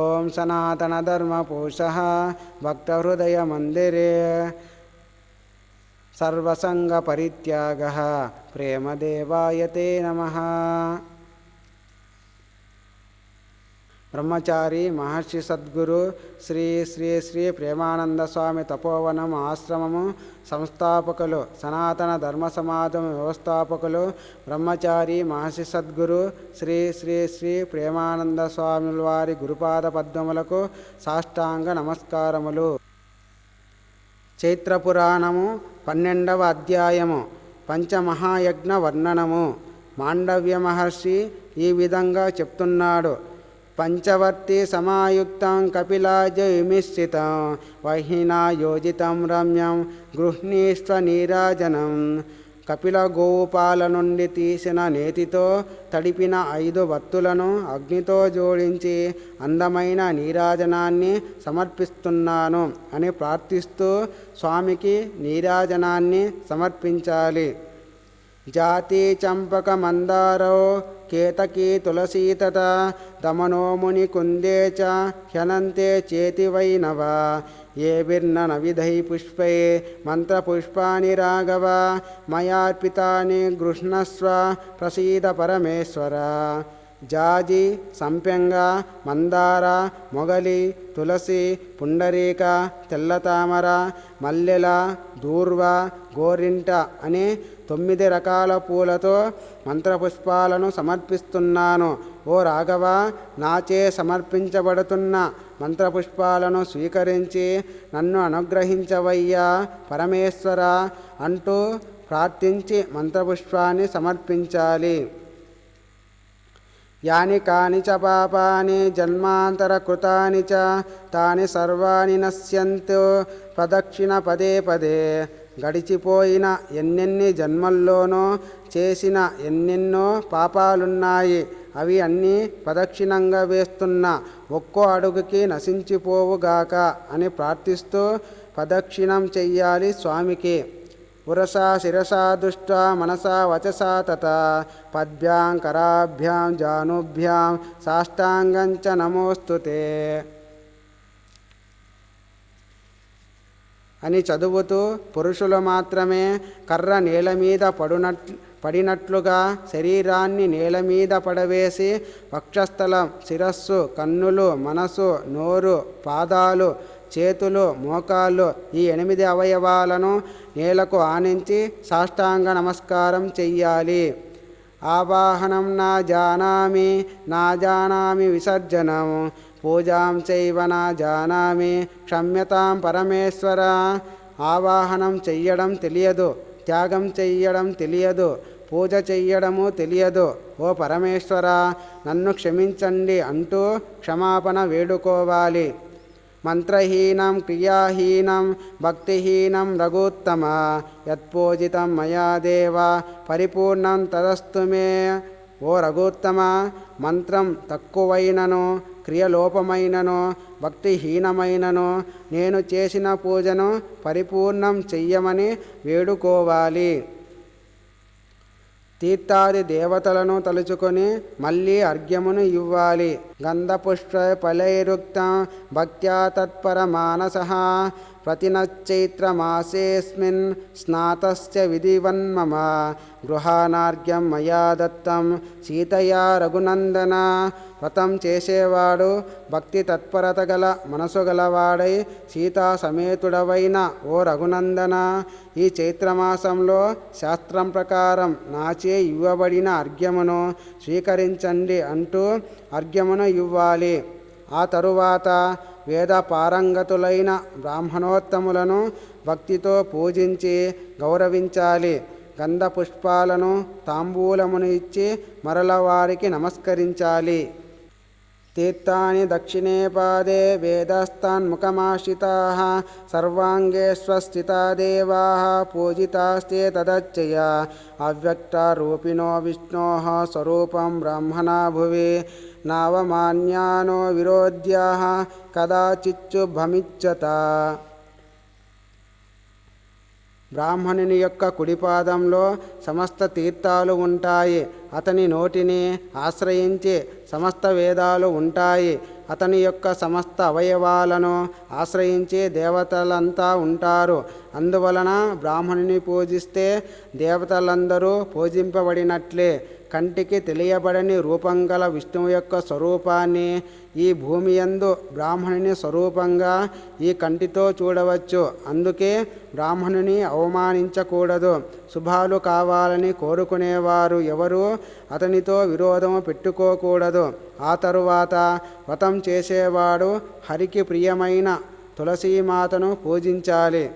ॐ सनातनधर्मपूषः भक्तहृदयमन्दिरे सर्वसङ्गपरित्यागः प्रेमदेवाय ते नमः బ్రహ్మచారి మహర్షి సద్గురు శ్రీ శ్రీ శ్రీ ప్రేమానంద స్వామి తపోవనం ఆశ్రమము సంస్థాపకులు సనాతన ధర్మ సమాజం వ్యవస్థాపకులు బ్రహ్మచారి మహర్షి సద్గురు శ్రీ శ్రీ శ్రీ ప్రేమానంద స్వాముల వారి గురుపాద పద్మములకు సాష్టాంగ నమస్కారములు. చైత్రపురాణము పన్నెండవ అధ్యాయము పంచమహాయజ్ఞ వర్ణనము. మాండవ్య మహర్షి ఈ విధంగా చెప్తున్నాడు. పంచవర్తి సమాయుక్తం కపిలాజయుమిశ్చితం వహినా యోజితం రమ్యం గృహ్ణీష్ట నీరాజనం. కపిల గోపాల నుండి తీసిన నేతితో తడిపిన ఐదు వత్తులను అగ్నితో జోడించి అందమైన నీరాజనాన్ని సమర్పిస్తున్నాను అని ప్రార్థిస్తూ స్వామికి నీరాజనాన్ని సమర్పించాలి. జాతి చంపక మందారో కేతకీ తులసీతత దమనోముని కుందే చ హ్యనంతే చేతి చేతివైనవ ఏభిర్న విధై పుష్పై మంత్రపుష్పాని రాఘవ మయార్పితాని గృహ్ణస్వ ప్రసీద పరమేశ్వర. జాజి సంపెంగ మందార మొగలి తులసి పుండరీక తెల్లతామర మల్లెల దూర్వ గోరింట అనే తొమ్మిది రకాల పూలతో మంత్రపుష్పాలను సమర్పిస్తున్నాను. ఓ రాఘవ నాచే సమర్పించబడుతున్న మంత్రపుష్పాలను స్వీకరించి నన్ను అనుగ్రహించవయ్యా పరమేశ్వర అంటూ ప్రార్థించి మంత్రపుష్పాన్ని సమర్పించాలి. యాని కాని చ పాపాని జన్మాంతరకృతాని చ తాని సర్వాణి నశ్యంతు. ప్రదక్షిణ పదే పదే గడిచిపోయిన ఎన్నెన్ని జన్మల్లోనో చేసిన ఎన్నెన్నో పాపాలున్నాయి. అవి అన్నీ ప్రదక్షిణంగా వేస్తున్న ఒక్కో అడుగుకి నశించిపోవుగాక అని ప్రార్థిస్తూ ప్రదక్షిణం చెయ్యాలి స్వామికి. పురసా శిరసా దృష్ట్వా మనసా వచసా తత పద్భ్యాం కరాభ్యాం జానుభ్యాం సాష్టాంగంచ నమోస్తుతే అని చదువుతూ పురుషులు మాత్రమే కర్ర నేల మీద పడునట్ పడినట్లుగా శరీరాన్ని నేల మీద పడవేసి వక్షస్థలం శిరస్సు కన్నులు మనసు నోరు పాదాలు చేతులు మోకాళ్ళు ఈ ఎనిమిది అవయవాలను నేలకు ఆనించి సాష్టాంగ నమస్కారం చెయ్యాలి. ఆవాహనం నా జానామి నా జానామి విసర్జనం. పూజాం చైవ నా జానామి క్షమ్యతాం పరమేశ్వర. ఆవాహనం చెయ్యడం తెలియదు త్యాగం చెయ్యడం తెలియదు పూజ చెయ్యడము తెలియదు. ఓ పరమేశ్వర నన్ను క్షమించండి అంటూ క్షమాపణ వేడుకోవాలి. మంత్రహీనం క్రియాహీనం భక్తిహీనం రఘుత్తమ. యత్పూజితం మయా దేవ పరిపూర్ణం తదస్తు మే. ఓ రఘుత్తమ మంత్రం తక్కువైనను క్రియలోపమైనను భక్తిహీనమైనను నేను చేసిన పూజను పరిపూర్ణం చెయ్యమని వేడుకోవాలి. తీర్థాది దేవతలను తలుచుకొని మళ్ళీ అర్ఘ్యమును ఇవ్వాలి. గంధపుష్ప ఫలైరుక్తం భక్త్యా తత్పర మానస प्रतिनच्चैत्रमासेऽस्मिन् स्नातश्च विधिवन्मम గృహానార్ఘ్యం మయా దత్తం సీతయా రఘునందన వ్రతం చేసేవాడు భక్తి తత్పరత గల మనసు గలవాడై సీతా సమేతుడవైన ఓ రఘునందన ఈ చైత్రమాసంలో శాస్త్రం ప్రకారం నాచే ఇవ్వబడిన అర్ఘ్యమును స్వీకరించండి అంటూ అర్ఘ్యమును ఇవ్వాలి. ఆ తరువాత వేద పారంగతులైన బ్రాహ్మణోత్తములను భక్తితో పూజించి గౌరవించాలి. గంధ పుష్పాలను తాంబూలమును ఇచ్చి మరల వారికి నమస్కరించాలి. తీర్థాని దక్షిణే పాదే వేదస్థాన్ముఖమాశ్రితా సర్వాంగే స్వస్థితా దేవా పూజితాస్తే తదచ్చయ. అవ్యక్తరూపిణో విష్ణో స్వరూపం బ్రహ్మణా భువి. నావమాన్యానో విరోధ్యా కదాచిచ్చు భమిచ్చత బ్రాహ్మణుని యొక్క కుడిపాదంలో సమస్త తీర్థాలు ఉంటాయి. అతని నోటిని ఆశ్రయించి సమస్త వేదాలు ఉంటాయి. అతని యొక్క సమస్త అవయవాలను ఆశ్రయించి దేవతలంతా ఉంటారు. అందువలన బ్రాహ్మణుని పూజిస్తే దేవతలందరూ పూజింపబడినట్లే. కంటికి తెలియబడని రూపం గల విష్ణువు యొక్క స్వరూపాన్ని ఈ భూమి యందు బ్రాహ్మణుని స్వరూపంగా ఈ కంటితో చూడవచ్చు. అందుకే బ్రాహ్మణుని అవమానించకూడదు. శుభాలు కావాలని కోరుకునేవారు ఎవరు అతనితో విరోధము పెట్టుకోకూడదు. ఆ తరువాత వ్రతం చేసేవాడు హరికి ప్రియమైన తులసీమాతను పూజించాలి.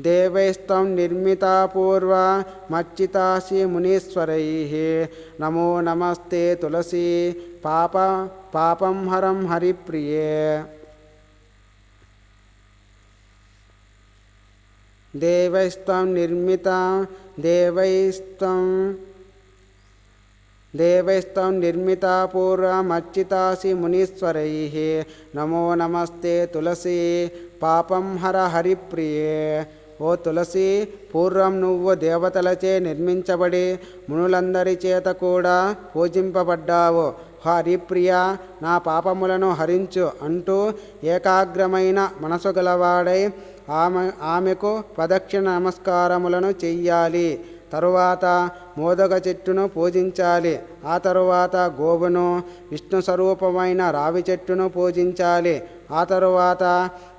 దేవైస్తం నిర్మితాపూర్వ మచ్చితాసి మునీశ్వరై. నమో నమస్తే తులసి పాప పాపం హరం హరిప్రియే. దేవైస్తం నిర్మిత దేవైస్తం దేవైస్తం నిర్మితా పూర్వమర్చితాసి మునీశ్వరై. నమో నమస్తే తులసి పాపం హర హరిప్రియే. ఓ తులసి పూర్వం నువ్వు దేవతలచే నిర్మించబడి మునులందరి చేత కూడా పూజింపబడ్డావు. హరిప్రియ నా పాపములను హరించు అంటూ ఏకాగ్రమైన మనసు గలవాడై ఆమె ఆమెకు ప్రదక్షిణ నమస్కారములను చెయ్యాలి. తరువాత మోదక చెట్టును పూజించాలి. ఆ తరువాత గోవును విష్ణు స్వరూపమైన రావి చెట్టును పూజించాలి. ఆ తరువాత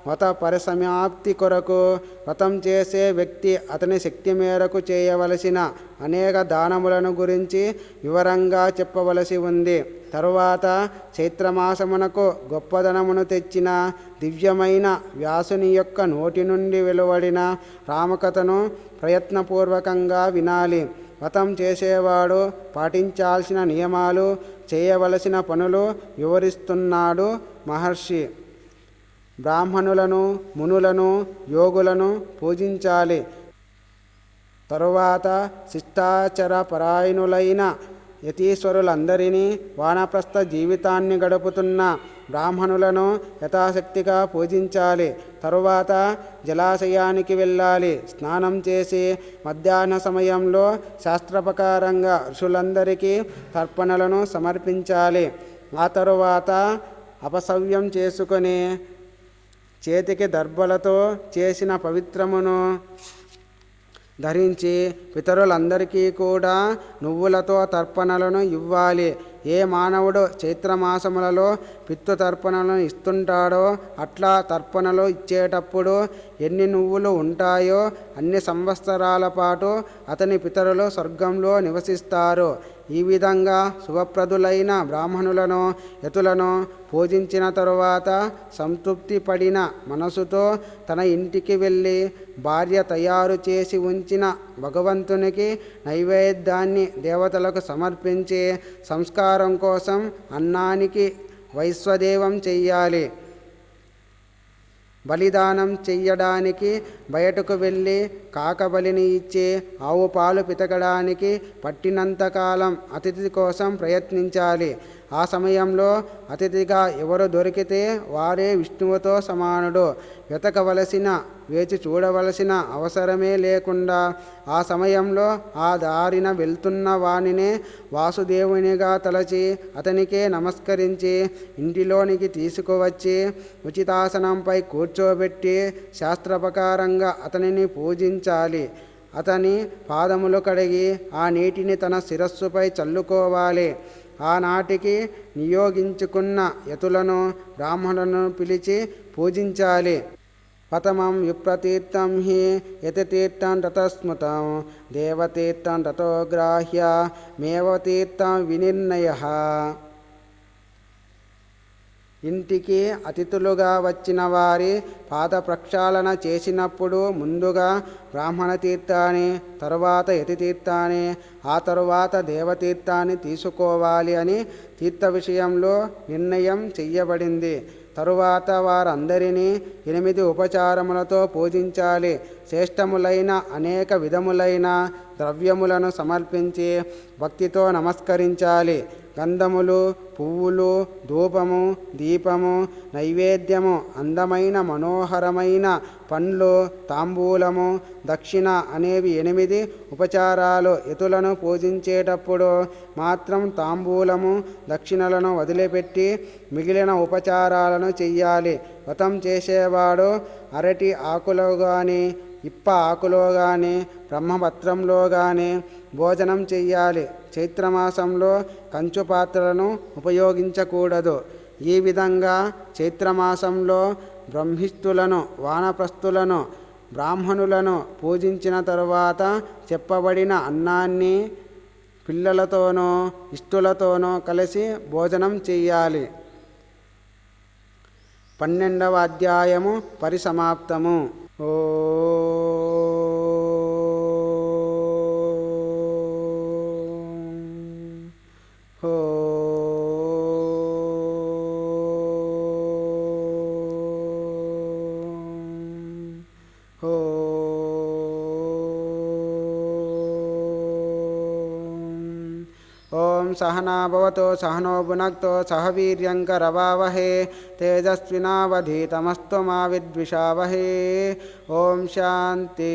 వ్రత పరిసమాప్తి కొరకు వ్రతం చేసే వ్యక్తి అతని శక్తి మేరకు చేయవలసిన అనేక దానములను గురించి వివరంగా చెప్పవలసి ఉంది. తరువాత చైత్రమాసమునకు గొప్పదనమును తెచ్చిన దివ్యమైన వ్యాసుని యొక్క నోటి నుండి వెలువడిన రామకథను ప్రయత్నపూర్వకంగా వినాలి. వ్రతం చేసేవాడు పాటించాల్సిన నియమాలు చేయవలసిన పనులు వివరిస్తున్నాడు మహర్షి. బ్రాహ్మణులను మునులను యోగులను పూజించాలి. తరువాత శిష్టాచర పరాయణులైన యతీశ్వరులందరినీ వానప్రస్థ జీవితాన్ని గడుపుతున్న బ్రాహ్మణులను యథాశక్తిగా పూజించాలి. తరువాత జలాశయానికి వెళ్ళాలి. స్నానం చేసి మధ్యాహ్న సమయంలో శాస్త్రప్రకారంగా ఋషులందరికీ తర్పణలను సమర్పించాలి. ఆ తరువాత అపసవ్యం చేసుకొని చేతికి దర్భలతో చేసిన పవిత్రమును ధరించి పితరులందరికీ కూడా నువ్వులతో తర్పణలను ఇవ్వాలి. ఏ మానవుడు చైత్రమాసములలో పిత్తు తర్పణలను ఇస్తుంటాడో అట్లా తర్పణలు ఇచ్చేటప్పుడు ఎన్ని నువ్వులు ఉంటాయో అన్ని సంవత్సరాల పాటు అతని పితరులు స్వర్గంలో నివసిస్తారు. ఈ విధంగా శుభప్రదులైన బ్రాహ్మణులను యతులను పూజించిన తరువాత సంతృప్తి పడిన మనసుతో తన ఇంటికి వెళ్ళి భార్య తయారు చేసి ఉంచిన భగవంతునికి నైవేద్యాన్ని దేవతలకు సమర్పించి సంస్కారం కోసం అన్నానికి వైశ్వదేవం చెయ్యాలి. బలిదానం చెయ్యడానికి బయటకు వెళ్ళి కాకబలిని ఇచ్చి ఆవు పాలు పితకడానికి పట్టినంతకాలం అతిథి కోసం ప్రయత్నించాలి. ఆ సమయంలో అతిథిగా ఎవరు దొరికితే వారే విష్ణువుతో సమానుడు. వెతకవలసిన వేచి చూడవలసిన అవసరమే లేకుండా ఆ సమయంలో ఆ దారిన వెళ్తున్న వానినే వాసుదేవునిగా తలచి అతనికే నమస్కరించి ఇంటిలోనికి తీసుకువచ్చి ఉచితాసనంపై కూర్చోబెట్టి శాస్త్రప్రకారంగా అతనిని పూజించాలి. అతని పాదములు కడిగి ఆ నీటిని తన శిరస్సుపై చల్లుకోవాలి. ఆనాటికి నియోగించుకున్న యతులను బ్రాహ్మణులను పిలిచి పూజించాలి. ప్రథమం విప్రతీర్థం హి యతితీర్థం తతస్మృతం. దేవతీర్థం తతో గ్రాహ్య మేవతీర్థం వినిర్ణయ. ఇంటికి అతిథులుగా వచ్చిన వారి పాద ప్రక్షాళన చేసినప్పుడు ముందుగా బ్రాహ్మణ తీర్థాన్ని తరువాత యతి తీర్థాన్ని ఆ తరువాత దేవతీర్థాన్ని తీసుకోవాలి అని తీర్థ విషయంలో నిర్ణయం చెయ్యబడింది. తరువాత వారందరినీ ఎనిమిది ఉపచారములతో పూజించాలి. శ్రేష్టములైన అనేక విధములైన ద్రవ్యములను సమర్పించి భక్తితో నమస్కరించాలి. గంధములు పువ్వులు ధూపము దీపము నైవేద్యము అందమైన మనోహరమైన పండ్లు తాంబూలము దక్షిణ అనేవి ఎనిమిది ఉపచారాలు ఇతులను పూజించేటప్పుడు మాత్రం తాంబూలము దక్షిణలను వదిలిపెట్టి మిగిలిన ఉపచారాలను చెయ్యాలి. వ్రతం చేసేవాడు అరటి ఆకులో కానీ ఇప్ప ఆకులో కానీ బ్రహ్మపత్రంలో కానీ భోజనం చెయ్యాలి. చైత్రమాసంలో కంచు పాత్రలను ఉపయోగించకూడదు. ఈ విధంగా చైత్రమాసంలో బ్రహ్మిస్తులను వానప్రస్థులను బ్రాహ్మణులను పూజించిన తరువాత చెప్పబడిన అన్నాన్ని పిల్లలతోనో ఇష్టులతోనో కలిసి భోజనం చెయ్యాలి. పన్నెండవ అధ్యాయము పరిసమాప్తము. ఓ ॐ सहना भवतो सहनो भुनक्तो सह वीर्यङ्करवावहे तेजस्विनावधीतमस्तु मा शाति ॐ शान्ति।